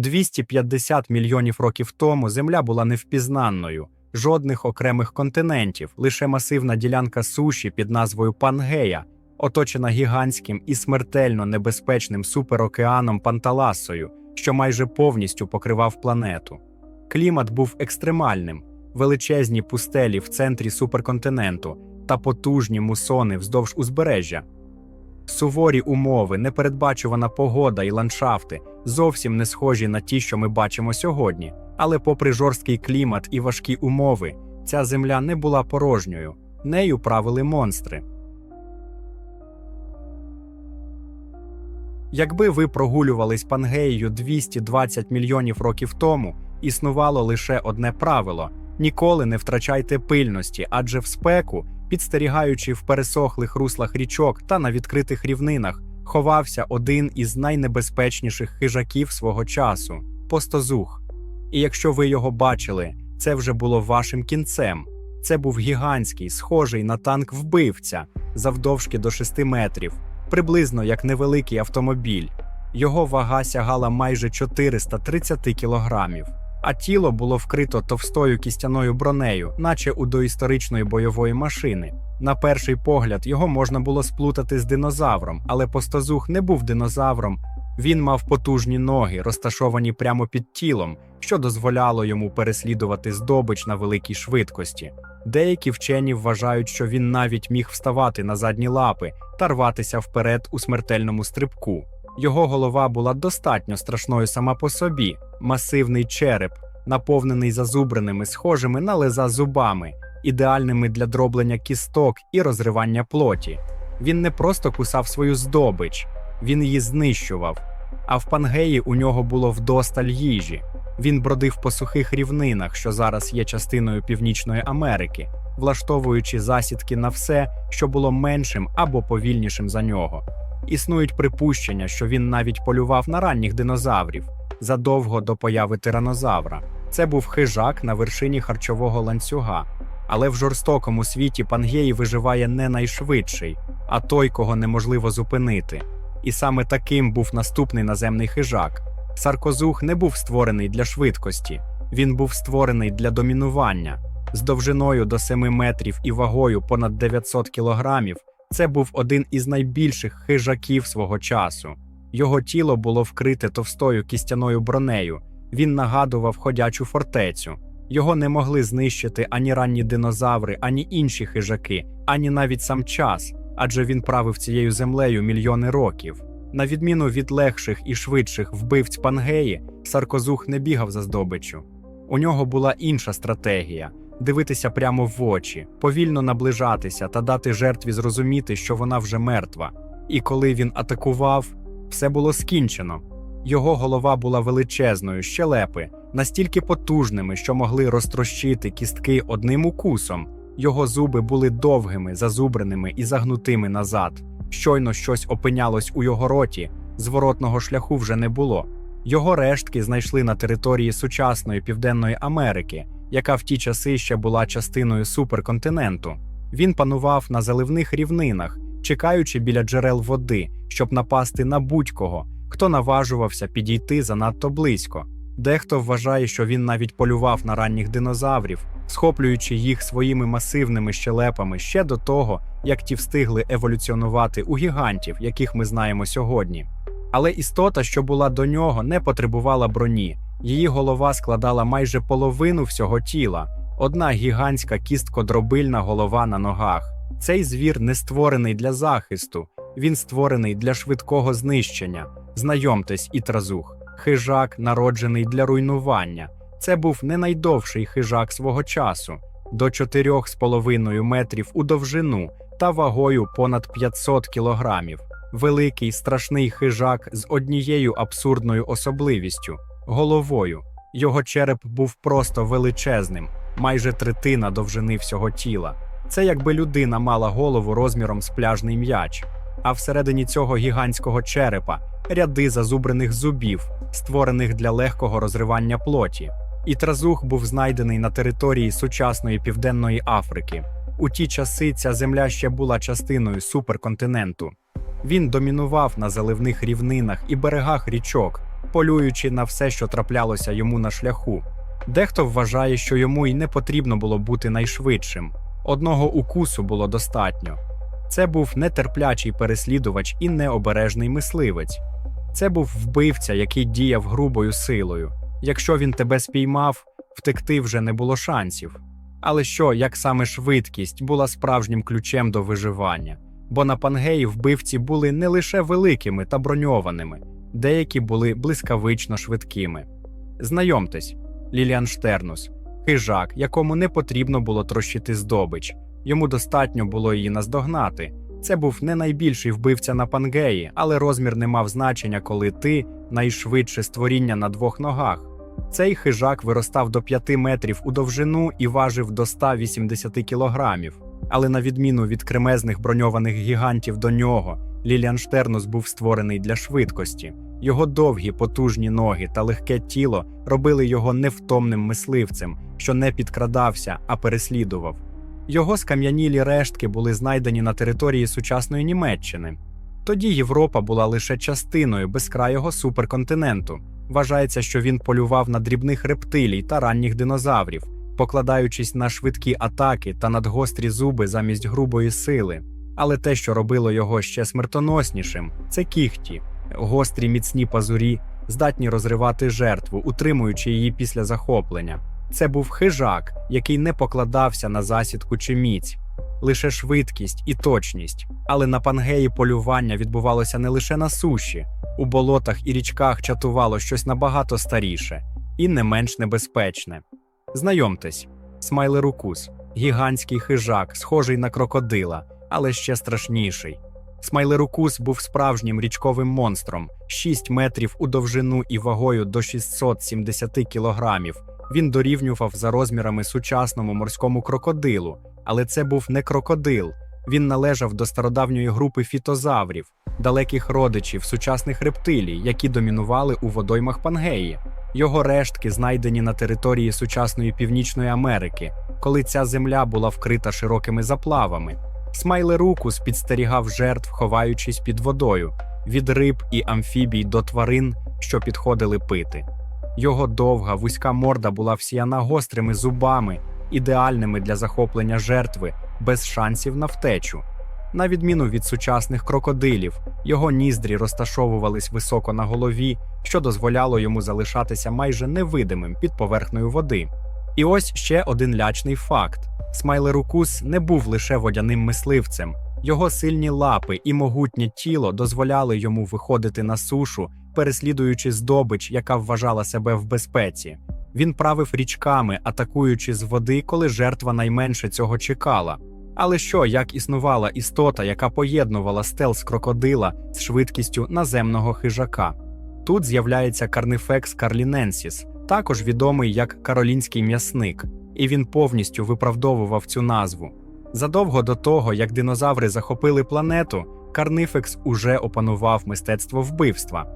250 мільйонів років тому Земля була невпізнанною, жодних окремих континентів, лише масивна ділянка суші під назвою Пангея, оточена гігантським і смертельно небезпечним суперокеаном Панталасою, що майже повністю покривав планету. Клімат був екстремальним, величезні пустелі в центрі суперконтиненту та потужні мусони вздовж узбережжя. Суворі умови, непередбачувана погода і ландшафти зовсім не схожі на ті, що ми бачимо сьогодні. Але, попри жорсткий клімат і важкі умови, ця земля не була порожньою, нею правили монстри. Якби ви прогулювались Пангеєю 220 мільйонів років тому, існувало лише одне правило: ніколи не втрачайте пильності, адже в спеку, підстерігаючи в пересохлих руслах річок та на відкритих рівнинах, ховався один із найнебезпечніших хижаків свого часу постозух. І якщо ви його бачили, це вже було вашим кінцем. Це був гігантський, схожий на танк вбивця, завдовжки до 6 метрів, приблизно як невеликий автомобіль. Його вага сягала майже 430 кілограмів, а тіло було вкрито товстою кістяною бронею, наче у доісторичної бойової машини. На перший погляд його можна було сплутати з динозавром, але постозух не був динозавром. Він мав потужні ноги, розташовані прямо під тілом, що дозволяло йому переслідувати здобич на великій швидкості. Деякі вчені вважають, що він навіть міг вставати на задні лапи та рватися вперед у смертельному стрибку. Його голова була достатньо страшною сама по собі, масивний череп, наповнений зазубреними, схожими на леза зубами, ідеальними для дроблення кісток і розривання плоті. Він не просто кусав свою здобич, він її знищував. А в Пангеї у нього було вдосталь їжі. Він бродив по сухих рівнинах, що зараз є частиною Північної Америки, влаштовуючи засідки на все, що було меншим або повільнішим за нього. Існують припущення, що він навіть полював на ранніх динозаврів задовго до появи тиранозавра. Це був хижак на вершині харчового ланцюга. Але в жорстокому світі Пангеї виживає не найшвидший, а той, кого неможливо зупинити. І саме таким був наступний наземний хижак. Саркозух не був створений для швидкості, він був створений для домінування. З довжиною до 7 метрів і вагою понад 900 кілограмів. Це був один із найбільших хижаків свого часу. Його тіло було вкрите товстою кістяною бронею. Він нагадував ходячу фортецю. Його не могли знищити ані ранні динозаври, ані інші хижаки, ані навіть сам час, адже він правив цією землею мільйони років. На відміну від легших і швидших вбивць Пангеї, Саркозух не бігав за здобиччю. У нього була інша стратегія дивитися прямо в очі, повільно наближатися та дати жертві зрозуміти, що вона вже мертва. І коли він атакував, все було скінчено. Його голова була величезною, щелепи, настільки потужними, що могли розтрощити кістки одним укусом. Його зуби були довгими, зазубреними і загнутими назад. Щойно щось опинялось у його роті, зворотного шляху вже не було. Його рештки знайшли на території сучасної Південної Америки, яка в ті часи ще була частиною суперконтиненту. Він панував на заливних рівнинах, чекаючи біля джерел води, щоб напасти на будь-кого, хто наважувався підійти занадто близько. Дехто вважає, що він навіть полював на ранніх динозаврів, схоплюючи їх своїми масивними щелепами ще до того, як ті встигли еволюціонувати у гігантів, яких ми знаємо сьогодні. Але істота, що була до нього, не потребувала броні. Її голова складала майже половину всього тіла, одна гігантська кісткодробильна голова на ногах. Цей звір не створений для захисту, він створений для швидкого знищення. Знайомтесь, ітразух, хижак, народжений для руйнування. Це був не найдовший хижак свого часу, до 4,5 метрів у довжину та вагою понад 500 кілограмів. Великий страшний хижак з однією абсурдною особливістю головою. Його череп був просто величезним, майже третина довжини всього тіла. Це якби людина мала голову розміром з пляжний м'яч, а всередині цього гігантського черепа ряди зазубрених зубів, створених для легкого розривання плоті. І тразух був знайдений на території сучасної Південної Африки. У ті часи ця земля ще була частиною суперконтиненту. Він домінував на заливних рівнинах і берегах річок, полюючи на все, що траплялося йому на шляху. Дехто вважає, що йому й не потрібно було бути найшвидшим. Одного укусу було достатньо. Це був нетерплячий переслідувач і необережний мисливець. Це був вбивця, який діяв грубою силою. Якщо він тебе спіймав, втекти вже не було шансів. Але що, як саме швидкість була справжнім ключем до виживання? Бо на Пангеї вбивці були не лише великими та броньованими, деякі були блискавично швидкими. Знайомтесь, Ліліан Штернус, хижак, якому не потрібно було трощити здобич. Йому достатньо було її наздогнати. Це був не найбільший вбивця на Пангеї, але розмір не мав значення, коли ти найшвидше створіння на двох ногах. Цей хижак виростав до 5 метрів у довжину і важив до 180 кілограмів. Але на відміну від кремезних броньованих гігантів до нього, Ліліан Штернус був створений для швидкості. Його довгі потужні ноги та легке тіло робили його невтомним мисливцем, що не підкрадався, а переслідував. Його скам'янілі рештки були знайдені на території сучасної Німеччини. Тоді Європа була лише частиною безкрайого суперконтиненту. Вважається, що він полював на дрібних рептилій та ранніх динозаврів, покладаючись на швидкі атаки та надгострі зуби замість грубої сили. Але те, що робило його ще смертоноснішим, це кіхті, гострі міцні пазурі, здатні розривати жертву, утримуючи її після захоплення. Це був хижак, який не покладався на засідку чи міць, лише швидкість і точність. Але на пангеї полювання відбувалося не лише на суші, у болотах і річках чатувало щось набагато старіше і не менш небезпечне. Знайомтесь, смайлерукус, гігантський хижак, схожий на крокодила, але ще страшніший. Смайлерукус був справжнім річковим монстром, 6 метрів у довжину і вагою до 670 кілограмів. Він дорівнював за розмірами сучасному морському крокодилу, але це був не крокодил. Він належав до стародавньої групи фітозаврів, далеких родичів сучасних рептилій, які домінували у водоймах Пангеї. Його рештки знайдені на території сучасної Північної Америки, коли ця земля була вкрита широкими заплавами. Смайлерукус підстерігав жертв, ховаючись під водою, від риб і амфібій до тварин, що підходили пити. Його довга вузька морда була всіяна гострими зубами, ідеальними для захоплення жертви, без шансів на втечу. На відміну від сучасних крокодилів, його ніздрі розташовувались високо на голові, що дозволяло йому залишатися майже невидимим під поверхнею води. І ось ще один лячний факт: Смайлерукус не був лише водяним мисливцем. Його сильні лапи і могутнє тіло дозволяли йому виходити на сушу, переслідуючи здобич, яка вважала себе в безпеці. Він правив річками, атакуючи з води, коли жертва найменше цього чекала. Але що, як існувала істота, яка поєднувала стелс крокодила з швидкістю наземного хижака? Тут з'являється карнифекс карліненсіс, також відомий як каролінський м'ясник, і він повністю виправдовував цю назву. Задовго до того, як динозаври захопили планету, Карнифекс уже опанував мистецтво вбивства.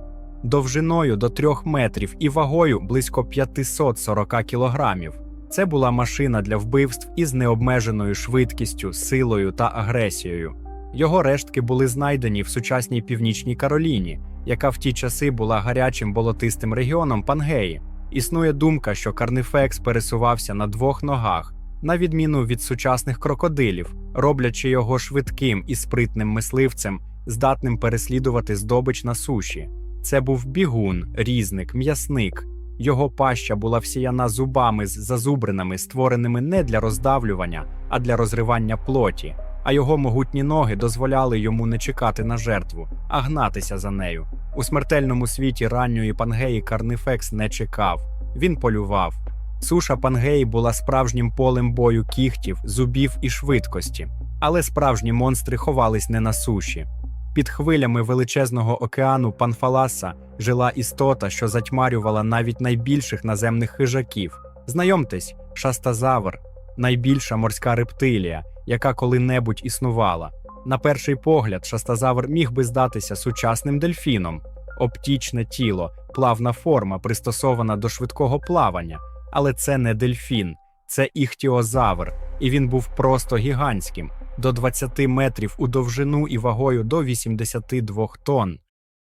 Довжиною до 3 метрів і вагою близько 540 кілограмів. Це була машина для вбивств із необмеженою швидкістю, силою та агресією. Його рештки були знайдені в сучасній північній Кароліні, яка в ті часи була гарячим болотистим регіоном Пангеї. Існує думка, що Карнифекс пересувався на двох ногах, на відміну від сучасних крокодилів, роблячи його швидким і спритним мисливцем, здатним переслідувати здобич на суші. Це був бігун, різник, м'ясник. Його паща була всіяна зубами з зазубринами, створеними не для роздавлювання, а для розривання плоті. А його могутні ноги дозволяли йому не чекати на жертву, а гнатися за нею. У смертельному світі ранньої пангеї Карнифекс не чекав, він полював. Суша Пангеї була справжнім полем бою кіхтів, зубів і швидкості, але справжні монстри ховались не на суші. Під хвилями величезного океану Панфаласа жила істота, що затьмарювала навіть найбільших наземних хижаків. Знайомтесь, шастазавр, найбільша морська рептилія, яка коли-небудь існувала. На перший погляд, шастазавр міг би здатися сучасним дельфіном, оптічне тіло, плавна форма, пристосована до швидкого плавання. Але це не дельфін, це іхтіозавр, і він був просто гігантським до 20 метрів у довжину і вагою до 82 тонн.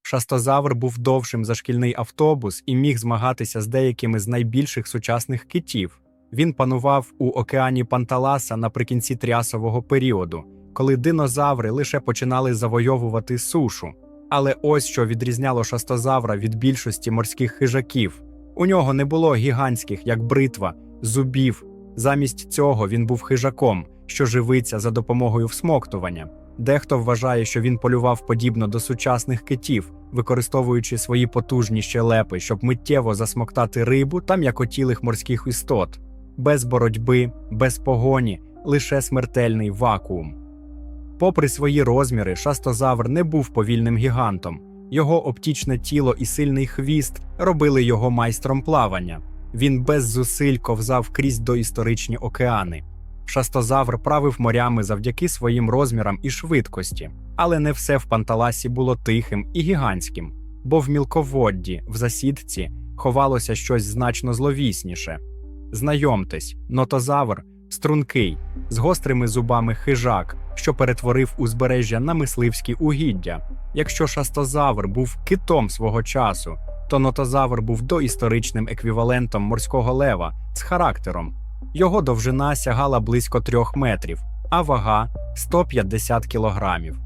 Шастозавр був довшим за шкільний автобус і міг змагатися з деякими з найбільших сучасних китів. Він панував у океані Панталаса наприкінці тріасового періоду, коли динозаври лише починали завойовувати сушу. Але ось що відрізняло шастозавра від більшості морських хижаків. У нього не було гігантських, як бритва, зубів. Замість цього він був хижаком, що живиться за допомогою всмоктування. Дехто вважає, що він полював подібно до сучасних китів, використовуючи свої потужні щелепи, щоб миттєво засмоктати рибу та м'якотілих морських істот, без боротьби, без погоні, лише смертельний вакуум. Попри свої розміри, шастозавр не був повільним гігантом. Його оптічне тіло і сильний хвіст робили його майстром плавання. Він без зусиль ковзав крізь доісторичні океани. Шастозавр правив морями завдяки своїм розмірам і швидкості, але не все в Панталасі було тихим і гігантським, бо в мілководді, в засідці, ховалося щось значно зловісніше. Знайомтесь, нотозавр стрункий, з гострими зубами хижак, що перетворив узбережжя на мисливські угіддя. Якщо шастозавр був китом свого часу, то нотозавр був доісторичним еквівалентом морського лева з характером. Його довжина сягала близько трьох метрів, а вага 150 кілограмів.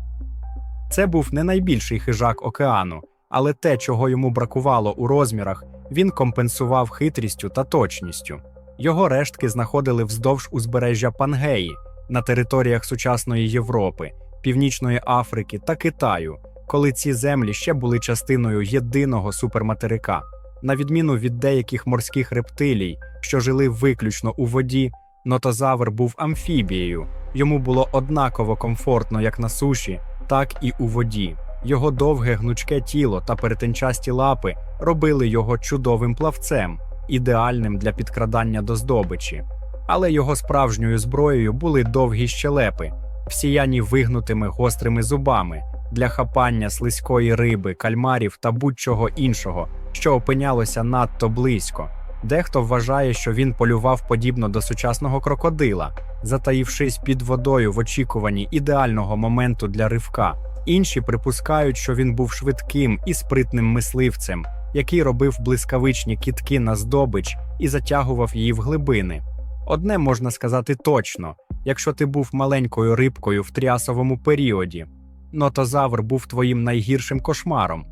Це був не найбільший хижак океану, але те, чого йому бракувало у розмірах, він компенсував хитрістю та точністю. Його рештки знаходили вздовж узбережжя Пангеї на територіях сучасної Європи, Північної Африки та Китаю, коли ці землі ще були частиною єдиного суперматерика. На відміну від деяких морських рептилій, що жили виключно у воді, нотозавр був амфібією. Йому було однаково комфортно як на суші, так і у воді. Його довге гнучке тіло та перетинчасті лапи робили його чудовим плавцем, ідеальним для підкрадання до здобичі. Але його справжньою зброєю були довгі щелепи, всіяні вигнутими гострими зубами для хапання слизької риби, кальмарів та будь-чого іншого, що опинялося надто близько. Дехто вважає, що він полював подібно до сучасного крокодила, затаївшись під водою в очікуванні ідеального моменту для ривка. Інші припускають, що він був швидким і спритним мисливцем, який робив блискавичні кітки на здобич і затягував її в глибини. Одне можна сказати точно: якщо ти був маленькою рибкою в тріасовому періоді, нотозавр був твоїм найгіршим кошмаром.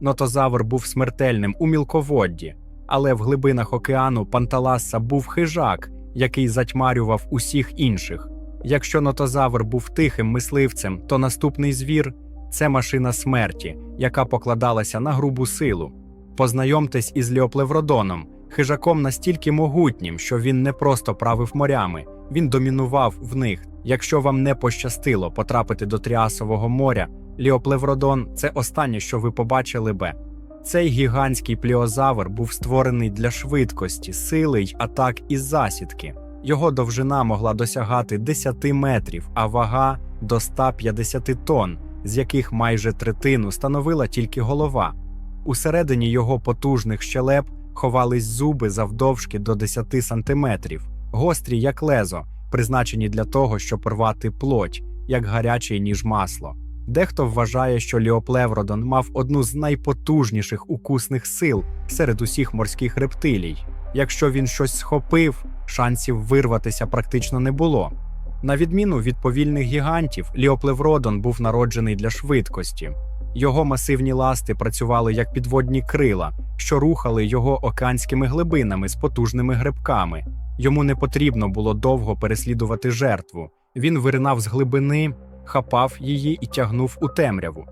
Нотозавр був смертельним у мілководді, але в глибинах океану Панталаса був хижак, який затьмарював усіх інших. Якщо нотозавр був тихим мисливцем, то наступний звір це машина смерті, яка покладалася на грубу силу. Познайомтесь із Ліоплевродоном, хижаком настільки могутнім, що він не просто правив морями, він домінував в них. Якщо вам не пощастило потрапити до Тріасового моря, Ліоплевродон це останнє, що ви побачили би. Цей гігантський пліозавр був створений для швидкості, сили й атак із засідки. Його довжина могла досягати 10 метрів, а вага до 150 тонн, з яких майже третину становила тільки голова. Усередині його потужних щелеп ховались зуби завдовжки до 10 сантиметрів, гострі як лезо, призначені для того, щоб рвати плоть, як гарячий ніж масло. Дехто вважає, що Ліоплевродон мав одну з найпотужніших укусних сил серед усіх морських рептилій. Якщо він щось схопив, шансів вирватися практично не було. На відміну від повільних гігантів, Ліоплевродон був народжений для швидкості. Його масивні ласти працювали як підводні крила, що рухали його океанськими глибинами з потужними грибками. Йому не потрібно було довго переслідувати жертву. Він виринав з глибини, хапав її і тягнув у темряву.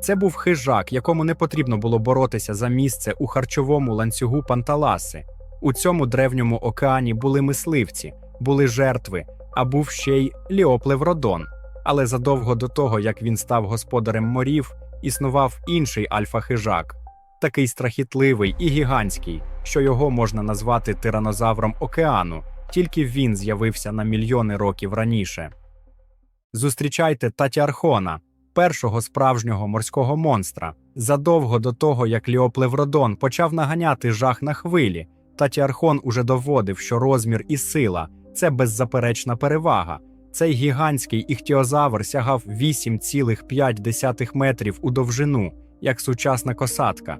Це був хижак, якому не потрібно було боротися за місце у харчовому ланцюгу Панталаси. У цьому древньому океані були мисливці, були жертви, а був ще й Ліоплевродон. Але задовго до того, як він став господарем морів, існував інший альфа-хижак, такий страхітливий і гігантський, що його можна назвати тиранозавром океану, тільки він з'явився на мільйони років раніше. Зустрічайте Татіархона, першого справжнього морського монстра. Задовго до того, як Ліоплевродон почав наганяти жах на хвилі, Татіархон уже доводив, що розмір і сила це беззаперечна перевага. Цей гігантський іхтіозавр сягав 8,5 метрів у довжину як сучасна косатка.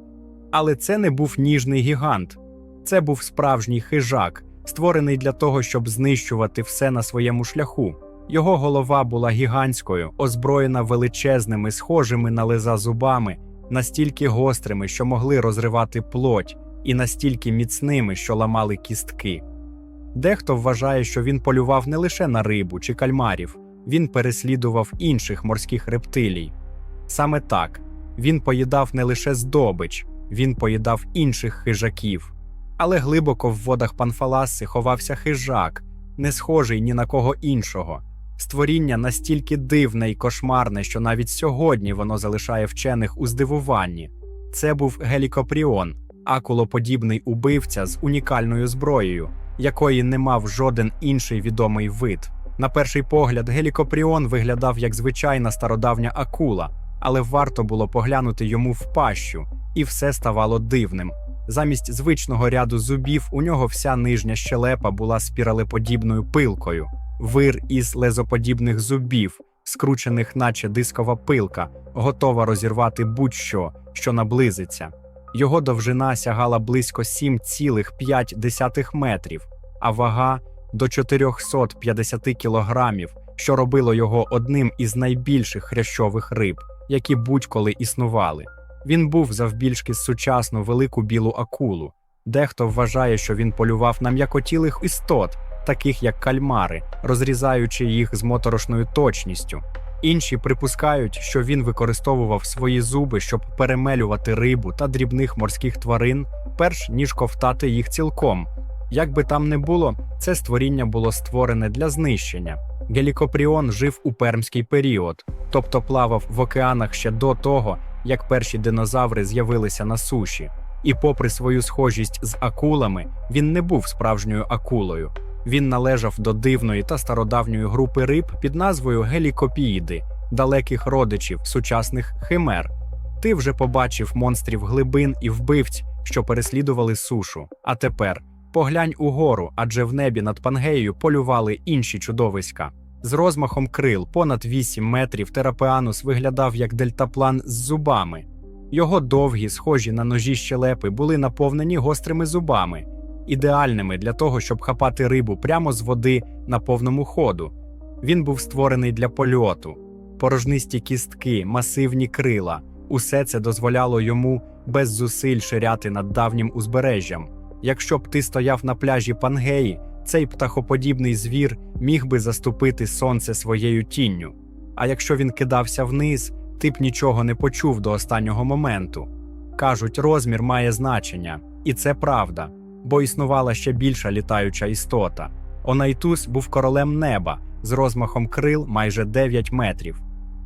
Але це не був ніжний гігант, це був справжній хижак, створений для того, щоб знищувати все на своєму шляху. Його голова була гігантською, озброєна величезними, схожими на леза зубами, настільки гострими, що могли розривати плоть, і настільки міцними, що ламали кістки. Дехто вважає, що він полював не лише на рибу чи кальмарів, він переслідував інших морських рептилій. Саме так він поїдав не лише здобич, він поїдав інших хижаків. Але глибоко в водах Панфаласи ховався хижак, не схожий ні на кого іншого. Створіння настільки дивне і кошмарне, що навіть сьогодні воно залишає вчених у здивуванні. Це був гелікопріон, акулоподібний убивця з унікальною зброєю, якої не мав жоден інший відомий вид. На перший погляд, гелікопріон виглядав як звичайна стародавня акула, але варто було поглянути йому в пащу, і все ставало дивним. Замість звичного ряду зубів у нього вся нижня щелепа була спіралеподібною пилкою, вир із лезоподібних зубів, скручених, наче дискова пилка, готова розірвати будь-що, що наблизиться. Його довжина сягала близько 7,5 метрів, а вага до 450 кілограмів, що робило його одним із найбільших хрящових риб, які будь-коли існували. Він був завбільшки сучасну велику білу акулу. Дехто вважає, що він полював на м'якотілих істот, таких як кальмари, розрізаючи їх з моторошною точністю. Інші припускають, що він використовував свої зуби, щоб перемелювати рибу та дрібних морських тварин, перш ніж ковтати їх цілком. Як би там не було, це створіння було створене для знищення. Гелікопріон жив у пермський період, тобто плавав в океанах ще до того, як перші динозаври з'явилися на суші. І, попри свою схожість з акулами, він не був справжньою акулою. Він належав до дивної та стародавньої групи риб під назвою гелікопіїди, далеких родичів сучасних химер. Ти вже побачив монстрів глибин і вбивць, що переслідували сушу. А тепер поглянь угору, адже в небі над Пангеєю полювали інші чудовиська. З розмахом крил понад 8 метрів терапеанус виглядав як дельтаплан з зубами. Його довгі, схожі на ножі щелепи, були наповнені гострими зубами, ідеальними для того, щоб хапати рибу прямо з води на повному ходу. Він був створений для польоту, порожнисті кістки, масивні крила. Усе це дозволяло йому без зусиль ширяти над давнім узбережжям. Якщо б ти стояв на пляжі Пангеї, цей птахоподібний звір міг би заступити сонце своєю тінню. А якщо він кидався вниз, ти б нічого не почув до останнього моменту. Кажуть, розмір має значення, і це правда, бо існувала ще більша літаюча істота. Онайтус був королем неба з розмахом крил майже 9 метрів.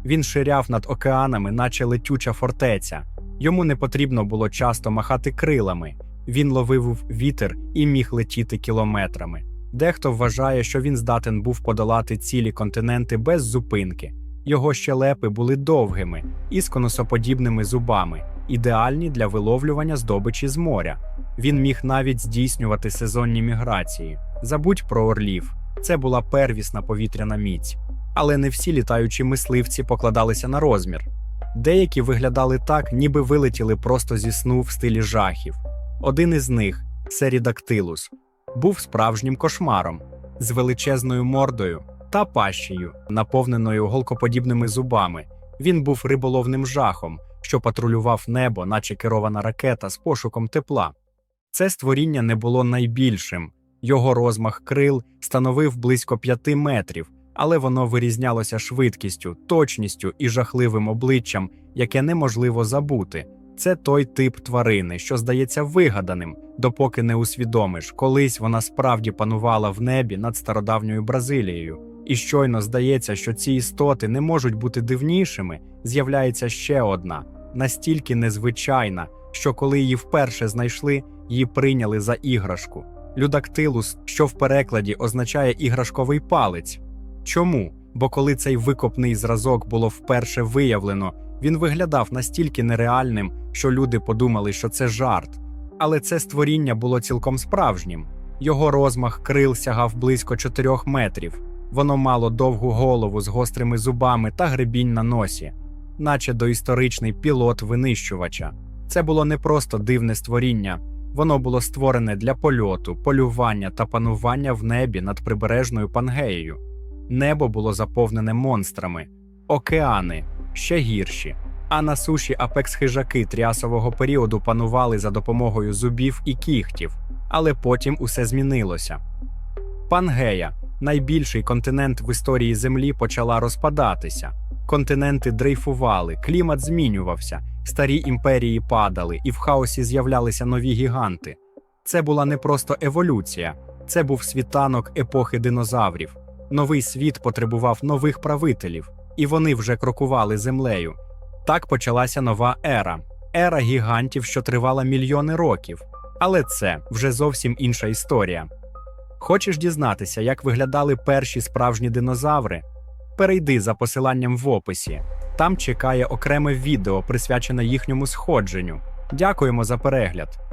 Він ширяв над океанами, наче летюча фортеця. Йому не потрібно було часто махати крилами. Він ловив вітер і міг летіти кілометрами. Дехто вважає, що він здатен був подолати цілі континенти без зупинки. Його щелепи були довгими і з конусоподібними зубами, ідеальні для виловлювання здобичі з моря. Він міг навіть здійснювати сезонні міграції. Забудь про орлів, це була первісна повітряна міць. Але не всі літаючі мисливці покладалися на розмір. Деякі виглядали так, ніби вилетіли просто зі сну в стилі жахів. Один із них, Серідактилус, був справжнім кошмаром з величезною мордою та пащею, наповненою голкоподібними зубами. Він був риболовним жахом, що патрулював небо, наче керована ракета з пошуком тепла. Це створіння не було найбільшим. Його розмах крил становив близько п'яти метрів, але воно вирізнялося швидкістю, точністю і жахливим обличчям, яке неможливо забути. Це той тип тварини, що здається вигаданим, допоки не усвідомиш, колись вона справді панувала в небі над стародавньою Бразилією. І щойно здається, що ці істоти не можуть бути дивнішими, з'являється ще одна, настільки незвичайна, що коли її вперше знайшли, її прийняли за іграшку. Людактилус, що в перекладі означає іграшковий палець. Чому? Бо коли цей викопний зразок було вперше виявлено, він виглядав настільки нереальним, що люди подумали, що це жарт. Але це створіння було цілком справжнім. Його розмах крил сягав близько 4 метрів. Воно мало довгу голову з гострими зубами та гребінь на носі. наче доісторичний пілот винищувача. Це було не просто дивне створіння, воно було створене для польоту, полювання та панування в небі над прибережною Пангеєю. Небо було заповнене монстрами, океани ще гірші. А на суші апекс-хижаки тріасового періоду панували за допомогою зубів і кігтів, але потім усе змінилося. Пангея, найбільший континент в історії Землі, почала розпадатися. Континенти дрейфували, клімат змінювався, старі імперії падали, і в хаосі з'являлися нові гіганти. Це була не просто еволюція, це був світанок епохи динозаврів. Новий світ потребував нових правителів, і вони вже крокували землею. Так почалася нова ера ера гігантів, що тривала мільйони років. Але це вже зовсім інша історія. Хочеш дізнатися, як виглядали перші справжні динозаври? Перейди за посиланням в описі. Там чекає окреме відео, присвячене їхньому сходженню. Дякуємо за перегляд.